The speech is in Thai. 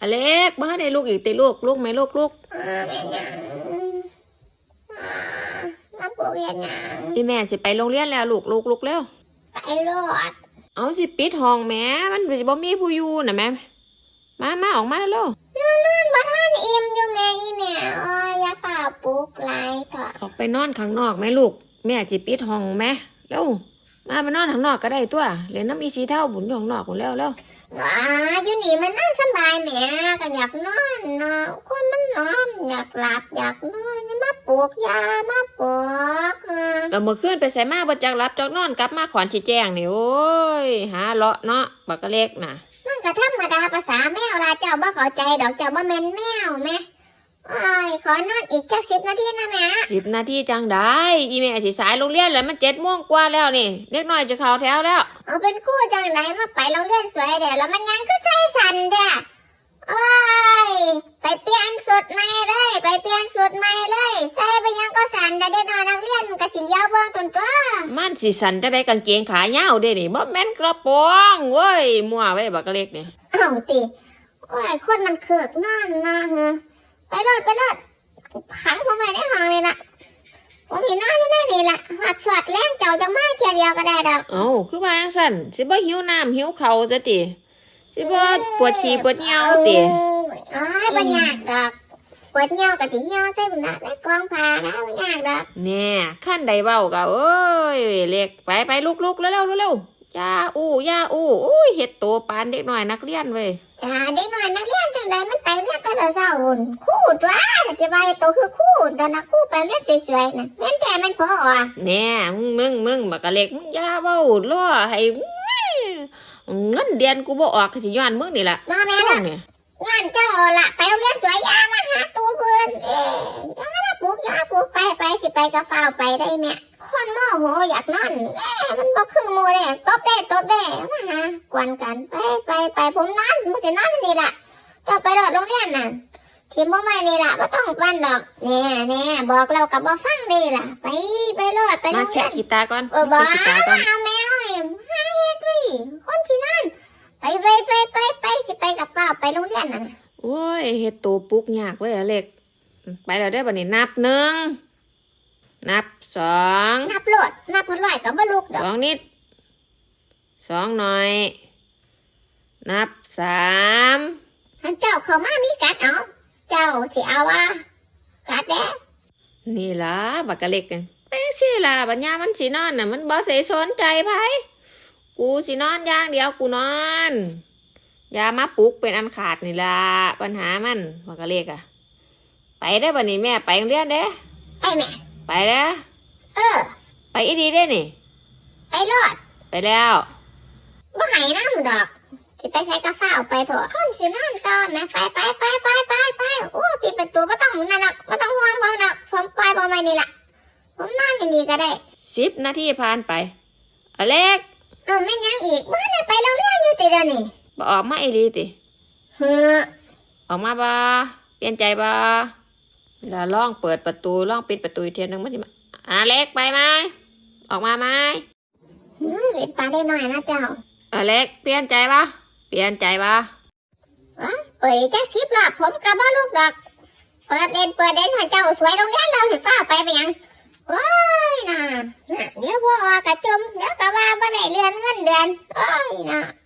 อเล็กบ้านในลูกอีกติลูกลูกไหมลูกลูกอ่าเป็นหยังอ่ามาปลูกเห็นหยังพี่แม่สิไปโรงเรียนแล้วลูกลูกลูกเร็วไปรอดเอาสิปิดห้องแหม่มันสิบ่มีผู้อยู่น่ะแม่มามาออกมาแล้วนอนบ่ท่านอิ่มอยู่แม่อีแม่อ้อยอย่าฝ่าปลุกหลายต่อออกไปนอนข้างนอกไหมลูก แม่สิปิดห้องแม่เร็วมาไปนอนข้างนอกก็ได้ตัวเล่นน้ำอีสีเท่าบุญอยู่ข้างนอกคนแล้วแล้ว อ่าอยู่นี่มันนั่งสบายแม่ก็อยากนอนเนาะคนมันนอนอยากหลับอยากนอนอย่ามาปลุกยามาปลุกเราเมื่อคืนไปใส่มาบ่จักรับจักนอนกลับมาขอนชี้แจงนี่โอ้ยหาเลาะเนาะบักกะเล็กน่ะมันก็ธรรมดาภาษาแมวล่ะเจ้าบ่เข้าใจดอกเจ้าบ่แม่นแมวแม่ อ้ายขอนอนอีกจักสิบนาทีนะแม่สิบนาทีจังได้ อีแม่สิสายโรงเรียนแล้วมันเจ็ดโมงกว่าแล้วนี่เล็กน้อยจะเข้าแถวแล้ว เอาเป็นคู่จังไหนมาไปเราเลื่อนสวยเด้แล้วมันยังก็ใส่สันเด้โอ้ยไปเปลี่ยนสุดใหม่เลย ไปเปลี่ยนสุดใหม่เลย ใส่ไปยังก็สันแต่เด็กน้อยนักเรียนมันก็สิเลี้ยวเบิ่งตนตัวมันสิสันจะได้กางเกงขายาวเด้นี่บ่แม่นกระโปรงเว้ยมั่วไว้บักกะเล็กนี่เอ้าติโอ้ยคนมันเคือกนอนนะเฮะ ไปรอดไปรอดขังผมไว้ในห้องเลยนะผมเห็นนอนอยู่ในนี่แหละหัดสวดแรงเจ้าจะมาเทียเดียวก็ได้ดอกเอ้าคือว่าจังซั่นสิบ่หิวน้ำหิวข้าวซะติสิบ่ปวดขี้ปวดเหี่ยวติอ้ายบ่ยากดอกปวดเหี่ยวกับสิเหี่ยวใส่บุญนะในกองผ้านะบ่ยากดอกแน่ขั้นใดเว้าก็เอ้ยเล็กไปไปลุกๆเร็วๆเร็วๆ ย่าอู้ย่าอู้อุ้ยเฮ็ดโตปานเด็กน้อยนักเรียนเว้ยอ่าเด็กน้อยนักเรียนจังใดมันไปเรียนแต่เช้าๆหุ่นครู่ตัวถ้าจะไปโตคือครู่แต่นะครู่ไปเรียนสวยๆนะแม่นแต่มันพออะแน่มึงมึงมึงบักกะเล็กมึงอย่าเว้าล่อให้เงินเดือนกูบ่ออกก็สิย้อนมึงนี่ล่ะน้อแม่ช่วน่ะงเนี่ยงานเจ้าละไปโรงเรียนสวยอยามาหาตัวเพื่อนเอ๊ะอยามาปลุกอยาปลุกไปไปสิไปกับฟ้าวไปได้แม่ คนโมโหอยากนอนเอ๊ะมันบ่คือหมูเลยตบได้ตบได้มาหากวนกันไปไปไปผมนอนมันจะนอนนี่ล่ะเจ้าไปรอดโรงเรียนน่ะทีมบ่ไม่นี่ล่ะบ่ต้องปั้นดอกแน่แน่บอกเรากับบ่ฟังดีล่ะ ไปไปรอดไปโรมางเรีแค่ยนขีตาก่อนเออมาบ้าแค่ขีตาก่อนเอาแมวเอ็มหาเฮ็ดวิคนที่นั่นไปไปไปไปไปสิไปกับป้าไปโรงเรียนน่ะนะโอ้ยเฮ็ดโตปลุกยากเว้ยอะเล็กไปแล้วได้อบัดนี้นับหนึ่งนับ สองนับโลดนับพนร้อยก็บ่ลุกดสอกองนิดสองหน่อย นับสามท่านเจ้าเข้ามามีกัดเอาเจ้าสิเอาว่ากัดแด้นี่ล่ะบักกะเล็กกันเป็นสิล่ะบัญญามันสินอนน่ะมันบ่ใส่สนใจไผกูสินอนอย่างเดียวกูนอนอย่ามาปลุกเป็นอันขาดนี่ล่ะปัญหามันบักกะเล็กอะไปได้อบัดนี้แม่ไปโรงเรียนเด้อ ไปแม่ ไปเด้อ เออ ไปอีดีได้อนี่ ไปโลดไปแล้วบ่ให้น้ำดอกสิไปใช้กาฟ้าวไปเถอะคนสินอนต่อนะไปไปไปไปไปไปโอ้ปิดประตูบ่ต้องนั่นดอกบ่ต้องห่วงบ่ดอกผมปล่อยบ่ไว้นี่ล่ะ ผมนอนอยู่นี่ก็ได้สิบนาทีผ่านไป อเล็กเออแม่นยังอีกบ่ได้ไปโรงเรียนอยู่ติเดี๋ยวนี้บออกมาอีดีติเฮ้อออกมาบ่เปลี่ยนใจบ่แล้วลองเปิดประตูลองปิดประตูอีกเทียหนึงมันสิมา อาเล็กไปไหมออกมาไหมอืมเล่นปลาได้หน่อยนะเจ้าอเล็กเปลี่ยนใจบ่เปลี่ยนใจบ่อ๋อเปิดจักสิบรอบผมกับบ่ลูกดอก เปิดเด่นเปิดเด่นให้เจ้าสวยโรงเรียนเราให้ฟ้าไปไปยังโอ้ยน่ะน่ะเดี๋ยวพ่อออกกระจมเดี๋ยวก็ว่าบ่ได้เรือนเงินเดือนโอ้ยน่ะข้าเนี่ยสี่แล้วข้าก็ยังสี่ละ